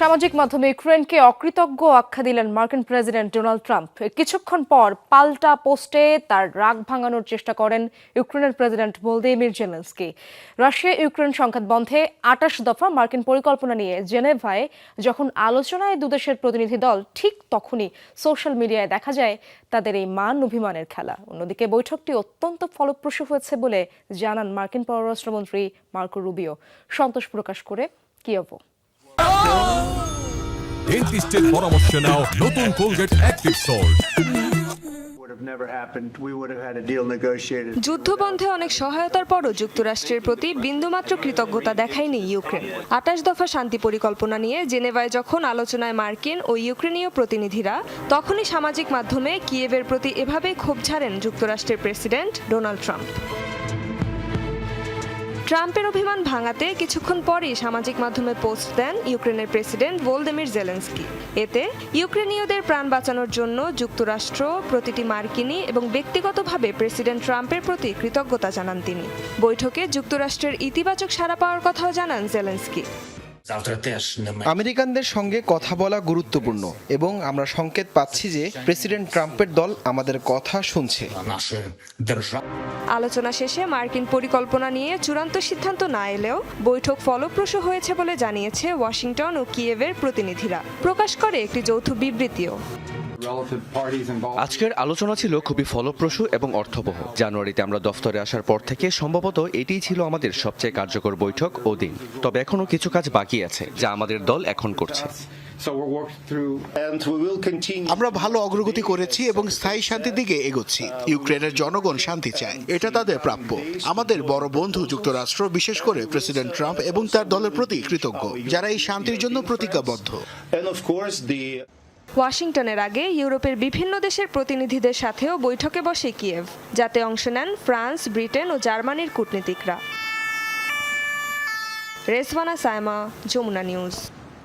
সামাজিক মাধ্যমে ইউক্রেনকে অকৃতজ্ঞ আখ্যা দিলেন মার্কিন প্রেসিডেন্ট ডোনাল্ড ট্রাম্প। কিছুক্ষণ পর পাল্টা পোস্টে তার রাগ ভাঙানোর চেষ্টা করেন ইউক্রেনের president Volodymyr Zelensky. Russia Ukraine সংঘাত বন্ধে আটাশ দফা মার্কিন পরিকল্পনা নিয়ে জেনেভায় যখন আলোচনায় দুদেশের প্রতিনিধি দল, ঠিক তখনই সোশ্যাল মিডিয়ায় দেখা যায় তাদের এই মান অভিমানের খেলা। অন্যদিকে বৈঠকটি অত্যন্ত ফলপ্রসূ হয়েছে বলে জানান মার্কিন পররাষ্ট্রমন্ত্রী মার্কো রুবিও। সন্তোষ প্রকাশ করে কি কিয়ভো। ডেন্টিস্টের পরামর্শ নাও নতুন Colgate active salt would have never happened. We would have had a deal negotiated. যুদ্ধবন্ধে অনেক সহায়তার পরও যুক্তরাষ্ট্রের প্রতি বিন্দুমাত্র কৃতজ্ঞতা দেখায়নি ইউক্রেন আটাশ দফা শান্তি পরিকল্পনা নিয়ে জেনেভায় যখন আলোচনায় মার্কিন ও ইউক্রেনীয় প্রতিনিধিরা তখনই সামাজিক মাধ্যমে কিয়েভের প্রতি এভাবে ক্ষোভ ঝাড়েন যুক্তরাষ্ট্রের প্রেসিডেন্ট ডোনাল্ড ট্রাম্প ট্রাম্পের অভিমান ভাঙাতে কিছুক্ষণ পরই সামাজিক মাধ্যমে পোস্ট দেন ইউক্রেনের প্রেসিডেন্ট ভোলদেমির জেলেন্সকি। এতে ইউক্রেনীয়দের প্রাণ বাঁচানোর জন্য যুক্তরাষ্ট্র, প্রতিটি মার্কিনী এবং ব্যক্তিগতভাবে প্রেসিডেন্ট ট্রাম্পের প্রতি কৃতজ্ঞতা জানান তিনি। বৈঠকে যুক্তরাষ্ট্রের ইতিবাচক সাড়া পাওয়ার কথাও জানান জেলেন্সকি। আমেরিকানদের সঙ্গে কথা বলা গুরুত্বপূর্ণ এবং আমরা সংকেত পাচ্ছি যে প্রেসিডেন্ট ট্রাম্পের দল আমাদের কথা শুনছে। আলোচনা শেষে মার্কিন পরিকল্পনা নিয়ে চূড়ান্ত সিদ্ধান্ত না এলেও বৈঠক ফলপ্রসূ হয়েছে বলে জানিয়েছে ওয়াশিংটন ও কিয়েভের প্রতিনিধিরা। প্রকাশ করে একটি যৌথ বিবৃতিও। আজকের আলোচনা ছিল খুবই ফলপ্রসূ এবং অর্থবহ। জানুয়ারিতে আমরা দফতরে আসার পর থেকে সম্ভবত এটিই ছিল আমাদের সবচেয়ে কার্যকর বৈঠক ও দিন। তবে এখনও কিছু কাজ বাকি আছে যা আমাদের দল এখন করছে. আমরা ভালো অগ্রগতি করেছি এবং স্থায়ী শান্তির দিকে এগোচ্ছি। ইউক্রেনের জনগণ শান্তি চায়। এটা তাদের প্রাপ্য। আমাদের বড় বন্ধু যুক্তরাষ্ট্র বিশেষ করে প্রেসিডেন্ট ট্রাম্প এবং তার দলের প্রতি কৃতজ্ঞ যারা এই শান্তির জন্য প্রতিজ্ঞাবদ্ধ। ওয়াশিংটনের আগে ইউরোপের বিভিন্ন দেশের প্রতিনিধিদের সাথেও বৈঠকে বসে কিয়েভ, যাতে অংশ নেন ফ্রান্স, ব্রিটেন ও জার্মানির কূটনীতিকরা। রেসওয়ানা সায়মা, যমুনা নিউজ।